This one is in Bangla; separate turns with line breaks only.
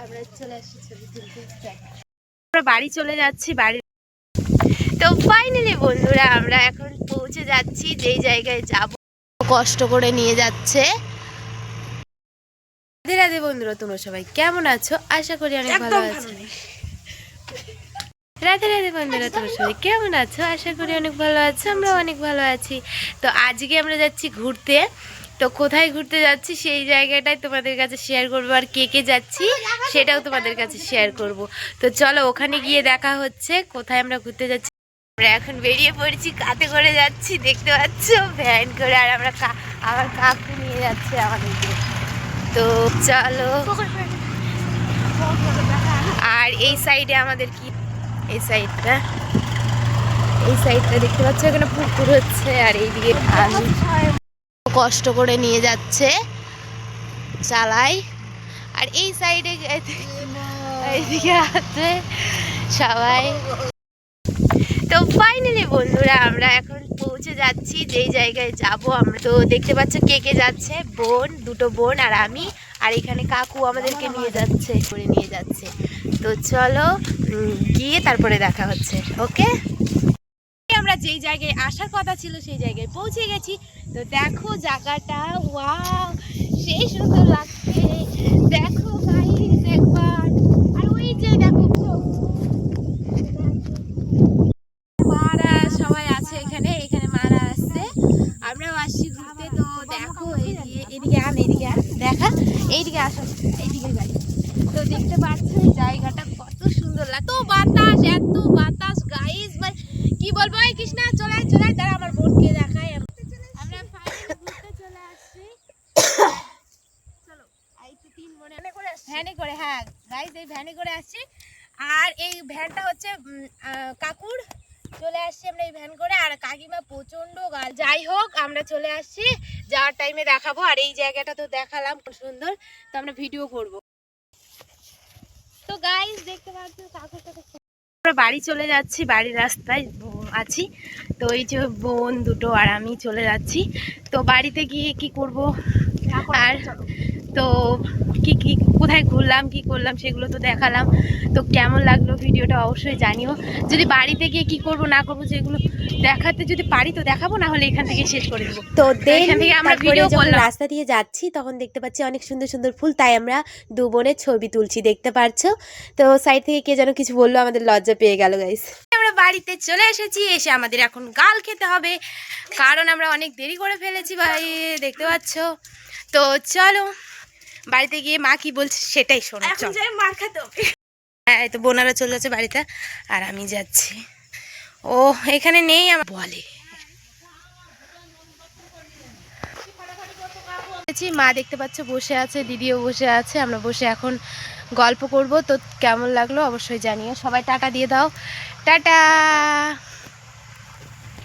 আমরা চলে আসছি ছবি তুলতে। আমরা বাড়ি চলে যাচ্ছি বাড়ি তো ফাইনালি বন্ধুরা আমরা এখন পৌঁছে যাচ্ছি যেই জায়গায় যাব। কষ্ট করে নিয়ে যাচ্ছে। রাধে রাধে বন্ধুরা তোমরা সবাই কেমন আছো? আশা করি অনেক ভালো আছো। রাধে রাধে বন্ধুরা তোমরা সবাই কেমন আছো? আশা করি অনেক ভালো আছো আমরা অনেক ভালো আছি। তো আজকে আমরা যাচ্ছি ঘুরতে। তো কোথায় ঘুরতে যাচ্ছি সেই জায়গাটাই তোমাদের কাছে শেয়ার করব আর কে কে যাচ্ছি সেটাও তোমাদের কাছে শেয়ার করব। তো চলো ওখানে গিয়ে দেখা হচ্ছে, কোথায় আমরা ঘুরতে যাচ্ছি। আমরা এখন বেরিয়ে পড়েছি কাতে করে যাচ্ছি, দেখতে পাচ্ছ? ভ্যান করে আর আমরা আমার কাকু নিয়ে যাচ্ছে আমাদেরকে। তো চলো। আর এই সাইডে আমাদের কি? এই সাইডটা এই সাইডটা দেখতে পাচ্ছ? এখানে পুকুর হচ্ছে আর এইদিকে কষ্ট করে নিয়ে যাচ্ছে। চালাই আর এই সাইডে আছে সবাই। তো ফাইনালি বন্ধুরা আমরা এখন পৌঁছে যাচ্ছি, যেই জায়গায় যাব আমরা। তো দেখতে পাচ্ছ কে কে যাচ্ছে? বোন, দুটো বোন আর আমি। আর এখানে কাকু আমাদেরকে নিয়ে যাচ্ছে, করে নিয়ে যাচ্ছে। তো চলো গিয়ে তারপরে দেখা হচ্ছে ওকে আমরা যেই জায়গায় আসার কথা ছিল সেই জায়গায় পৌঁছে গেছি। তো দেখো জায়গাটা, ওয়াও, সেই সুন্দর লাগছে। দেখো আর ওই মারা সবাই আছে এখানে এখানে মারা আসছে। আমরাও আসছি তো দেখো এদিকে এদিকে দেখা, এইদিকে আসো, এইদিকে গাড়ি তো দেখতে পাচ্ছ জায়গাটা কত সুন্দর লাগে তো বাতাস এত বাতাস গাইস মানে কি বলব এই কৃষ্ণা চলে আয়, চলে আয়, দাঁড়া আমার বোনকে দেখাই আমরা finally ঘুরতে চলে আসছি চলো এই তো তিন বোনে ভ্যানে করে হ্যাঁ গাইজ এই ভ্যানে করে আসছি। আর এই ভ্যানটা হচ্ছে কাকুর। চলে আসছি আমরা এই ভ্যান করে। আর কাকিমা প্রচণ্ড গাল। যাই হোক, আমরা চলে আসছি। যাওয়ার টাইমে দেখাবো। আর এই জায়গাটা তো দেখালাম সুন্দর। তো আমরা ভিডিও করব। তো গাইস দেখতে পাচ্ছ, কাকুর সাথে আমরা বাড়ি চলে যাচ্ছি, বাড়ির রাস্তায় আছি। তো এই যে বোন দুটো আর আমি চলে যাচ্ছি। তো বাড়িতে গিয়ে কি করব? আর তো কি কি কোথায় ঘুরলাম কি করলাম সেগুলো তো দেখালাম। তো কেমন লাগল ভিডিওটা অবশ্যই জানিও। যদি বাড়িতে গিয়ে কি করব না করব যেগুলো দেখাতে যদি পারি তো দেখাবো না হলে এখান থেকে শেষ করে দেবো।
তো
এখান থেকে আমরা ভিডিও করলাম।
রাস্তা দিয়ে যাচ্ছি তখন দেখতে পাচ্ছি অনেক সুন্দর সুন্দর ফুল। তাই আমরা দু বোনের ছবি তুলছি দেখতে পারছ? তো সাইড থেকে কে যেন কিছু বলল আমাদের লজ্জা পেয়ে গেল গাইস
আমরা বাড়িতে চলে এসেছি এসে আমাদের এখন গাল খেতে হবে। কারণ আমরা অনেক দেরি করে ফেলেছি ভাই দেখতে পাচ্ছ? তো চলো বাড়িতে গিয়ে মা কি বলছে সেটাই শোনো
মার খাতে
হ্যাঁ এই তো বোনারা চলে যাচ্ছে বাড়িতে আর আমি যাচ্ছি। ও এখানে নেই আমার বলে। মা দেখতে পাচ্ছ বসে আছে দিদিও বসে আছে আমরা বসে এখন গল্প করব। তো কেমন লাগল অবশ্যই জানিও। সবাই টাটা দিয়ে দাও। টাটা!